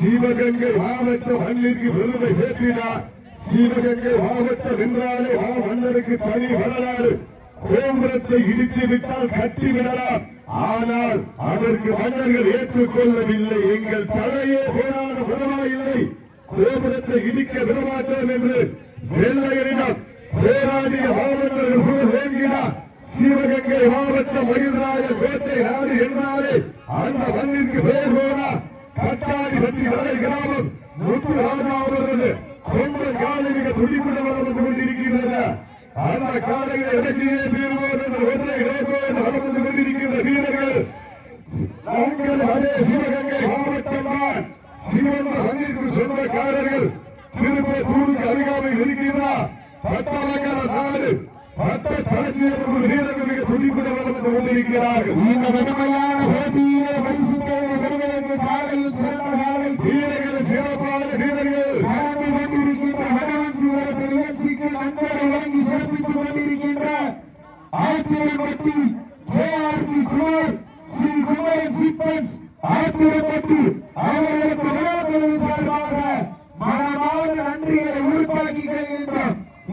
சிவகங்கை மாவட்ட மண்ணிற்கு பெருமை சேர்த்தினார். சிவகங்கை மாவட்டம் என்றாலே ஆ மன்னருக்கு தனி வரலாறு. கோபுரத்தை இடித்து விட்டால் கட்டி விடலாம். ஆனால் அதற்கு மன்னர்கள் ஏற்றுக்கொள்ளவில்லை. எங்கள் தலையே போனாலும் பரவாயில்லை. கோபுரத்தை இடிக்க விடமாட்டோம் என்று வெள்ளையரிடம் போராடிய மாவட்டங்கள் போல் சிவகங்கை மாவட்டம் மகிழ்ராஜ பேட்டை நாடு என்றாலே அந்த மண்ணிற்கு பெயர் போனா கட்டாடி பற்றி வரை கிராமம் முத்து ராஜா அவரது சொந்த காலை மிக துடிப்புடன் வளர்ந்து கொண்டிருக்கின்றன. அந்த காலையில் இறக்கியே தீர்வோம் என்ற ஒன்றை நோக்கோடு வளர்ந்து கொண்டிருக்கின்ற வீரர்கள். நாங்கள் அதே சிவகங்கை மாவட்டம் தான். சிவந்த மண்ணிற்கு சொந்தக்காரர்கள். திருப்பத்தூருக்கு அருகாமை இருக்கின்றார் பட்டாளக்கார நாடு பட்ட தலைச்சியர்கள் வீரர்கள் மிக துடிப்புடன் வளர்ந்து கொண்டிருக்கிறார்கள். இந்த கடுமையான போட்டியிலே பரிசுத்தேவை பெறுவதற்கு காலையில் சிறந்த காலை வீரர்கள் சிறப்பான வீரர்கள். நடந்து கொண்டிருக்கின்ற வடவன்சி உறப்பு நிகழ்ச்சிக்கு நன்கொடை வழங்கி சிறப்பித்துக் கொண்டிருக்கின்ற Athirapatti K R P Kumar Sri Kumaran சிப்பன்ஸ் Athirapatti அவர்களுக்கு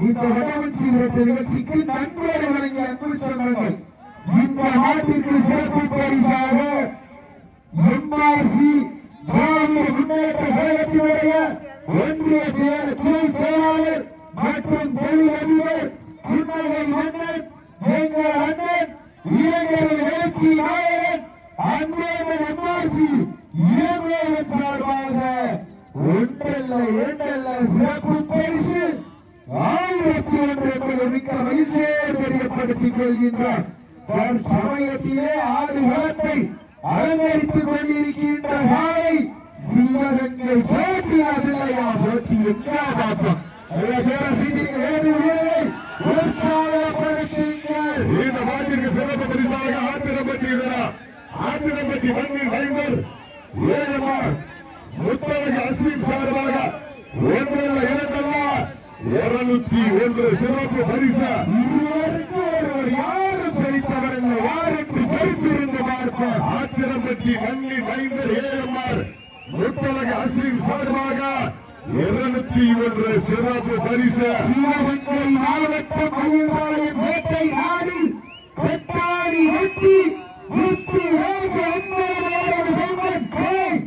இந்த வடவன்சி உறப்பு நிகழ்ச்சிக்கு நன்கொடை வழங்கிய அன்பு சொந்தங்கள். இந்த நாட்டிற்கு சிறப்பு பரிசாக எம்ஆர்சி திராவிட முன்னேற்ற கழகத்தினுடைய ஒன்றிய செயல- துணை செயலாளர் மற்றும் தொழில் அதிபர் புன்னகை மன்னன் எங்கள் அண்ணன் இளைஞரின் எழுச்சி நாயகன் அன்பேமன் எம்ஆர்சி இளமையன் சார்பாக ஒன்றல்ல இரண்டல்ல சிறப்பு பரிசு ஆயிரத்தி ஒன்று என்பதை மிக்க மகிழ்ச்சியோடு தெரியப்படுத்திக் கொள்கின்றார் சமயத்திலே ஆடு அலங்கரித்துக் கொண்டிருக்கின்ற காலை சிவகங்கை போட்டி அதில்லையா போட்டி எங்கா பார்ப்போம் இந்த நாட்டிற்கு சிறப்பு பரிசாக Athirapatti Athirapatti driver A M R Muthazhagu Ashwin சார்பாக ஒன்றல்ல இரண்டல்ல நானூத்தி ஒன்று சிறப்பு பரிசு. இருவருக்கு ஒருவர் யாரும் செலுத்தவரில்லை யாருக்கு பொறுத்திருந்து பார்ப்போம். ஆத்திரப்பட்டி மண்ணின் மைந்தர் ஏஎம்ஆர் முத்தலக அசின் சார்பாக இருநூத்தி ஒன்று சிறப்பு பரிசு. சிவகங்கை மாவட்டம் மயில்வாளையம் வேட்டை நாடு பெட்டாடி வெட்டி முத்து ராஜ அன்பரவாளர் வெங்கட் கோய்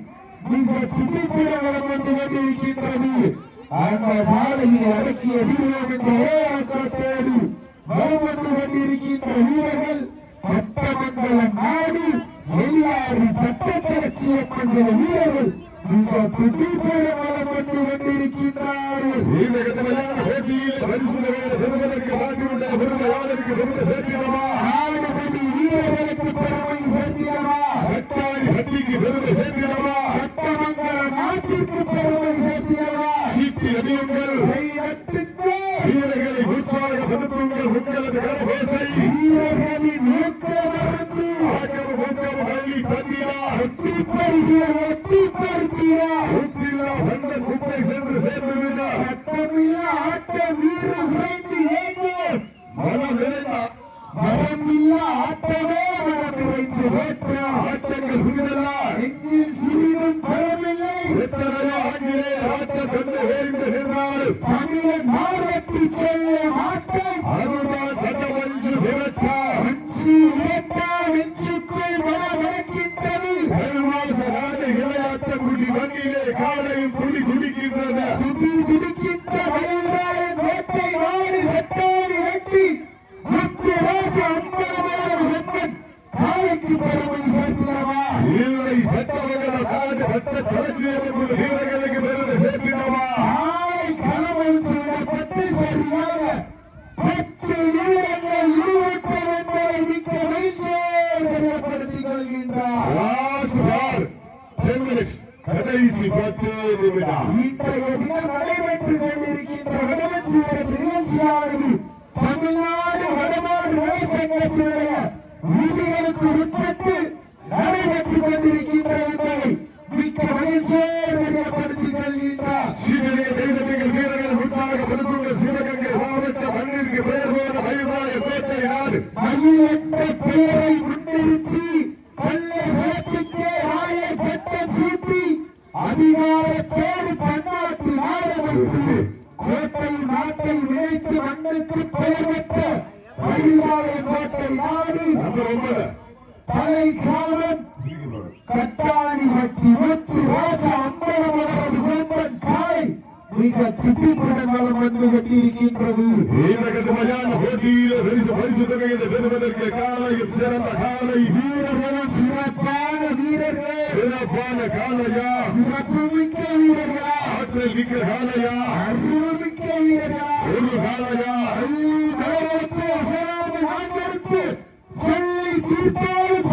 வளம் வந்து கொண்டிருக்கின்றது. அந்த சாலையை அடக்கிய வீரர் என்ற ஏக்கத்தோடு வலம் வந்து கொண்டிருக்கின்ற வீரர்கள் பட்டமங்கலம் நாடு எல்லாரும் பட்டத்தரட்சிய மண்டல வீரர்கள் மிக துடிப்புடன் வளம் வந்து கொண்டிருக்கின்றார்கள். இந்த போட்டியில் பெறுவதற்கு மாற்றிவிட்ட பெருமையாளருக்கு பெருமை சேர்க்கிறோமா ஆடுபடி வீரர்களுக்கு பெருமை சேர்க்கிறவா கட்டாளி ஹட்டிக்கு பெருமை சேர்க்கிறோமா சட்டமங்கல நாட்டிற்கு பெருமை சேர்க்கிறவா சீட்டி அடியுங்கள் கையட்டுங்கள் வீரர்களை உற்சாகப்படுத்துங்கள் உங்களது கரபேசை வீரர்களின் ஊக்கமருந்து ஆக்கம் ஊக்கம் பள்ளி தந்திரா வெற்றி பரிசு வெற்றி படுத்தினார் உத்திலா வந்த குப்பை சென்று சேர்ந்துவிட சட்டமில்ல ஆட்ட வீரர் குறைந்து ஏங்க. மனம் நிறைந்த வரமில்ல ஆட்டமே மனம் நிறைந்து வேற்ற ஆட்டங்கள் புரிதலா? நெஞ்சில் சிறிதும் எத்தனையோ காலையும் துடி துடிக்கின்றன துடி துடிக்கின்ற வயல்வாழன் வேட்டை நாடு வெட்டாடி வெட்டி முத்து ராஜ அன்பரமான வெப்பன் காலைக்கு பெருமை சேர்க்கிறவா இல்லை தலைசியர்கள் பெருமை சேர்க்கிறோமா ஆலை களமில் விடப்பட்டு சரியாக பத்து நிமிடங்கள் இருபத்தி என்பதை மிக்க மகிழ்ச்சியோடு தெரியப்படுத்திக் கொள்கின்றார் லாஸ்ட் பார் டென் மினிட்ஸ் கடைசி பத்து நிமிடம். இன்றைய தினம் நடைபெற்றுக் கொண்டிருக்கின்ற வடமஞ்சி நிகழ்ச்சியானது தமிழ்நாடு வடமாடு நலச்சங்கத்தினுடைய விதிகளுக்கு உட்பட்டு நடைபெற்றுக் கொண்டிருக்கின்ற என்பதை மிக்க மகிழ்ச்சியோடு தெரியப்படுத்திக் கொள்கின்றார். சீனியர்கள் கைதட்டுங்கள் வீரர்கள் உற்சாகப்படுத்துங்கள். சிவகங்கை மாவட்ட மண்ணிற்கு பெயர் போன கோட்டை நாடு. மயில் அதிகாரத்தோடு பன்னாட்டு நாடகத்தில் கோட்டை நாட்டை இணைத்து மண்ணுக்கு பெயர் பெற்ற மயிலாய கோட்டை நாடு. தலை காவன் கட்டாணி வட்டி முத்து ராஜா அம்பலம் அவரது குடும்பம் காய் மிக திட்டிப்புடன் வளம் வந்து போட்டியில பரிசு பரிசு தொகையை பெறுவதற்கு காலையில் சிறந்த காலை வீரர்களும் சிறப்பான காலையா சிறப்பு மிக்க வீரர்களா. ஆற்றல் மிக்க காலையா அறிவு மிக்க வீரர்களா. ஒரு காலையா சொல்லி தீர்ப்பாலும்